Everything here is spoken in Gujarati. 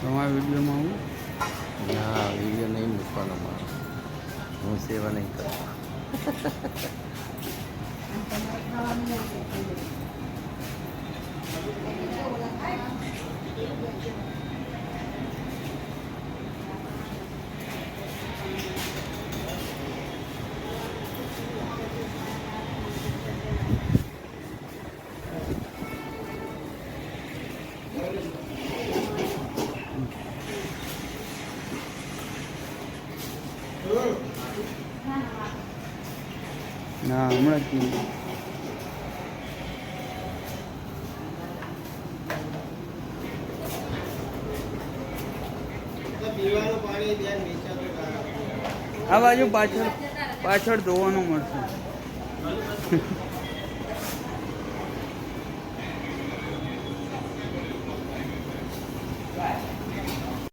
તમારા વિડીયોમાં હું? ના વીડિયો નહીં મૂકવાનો મારો. હું સેવા નહીં કરતો. ના હમણાં જ આ બાજુ પાછળ પાછળ ધોવાનું મળશે.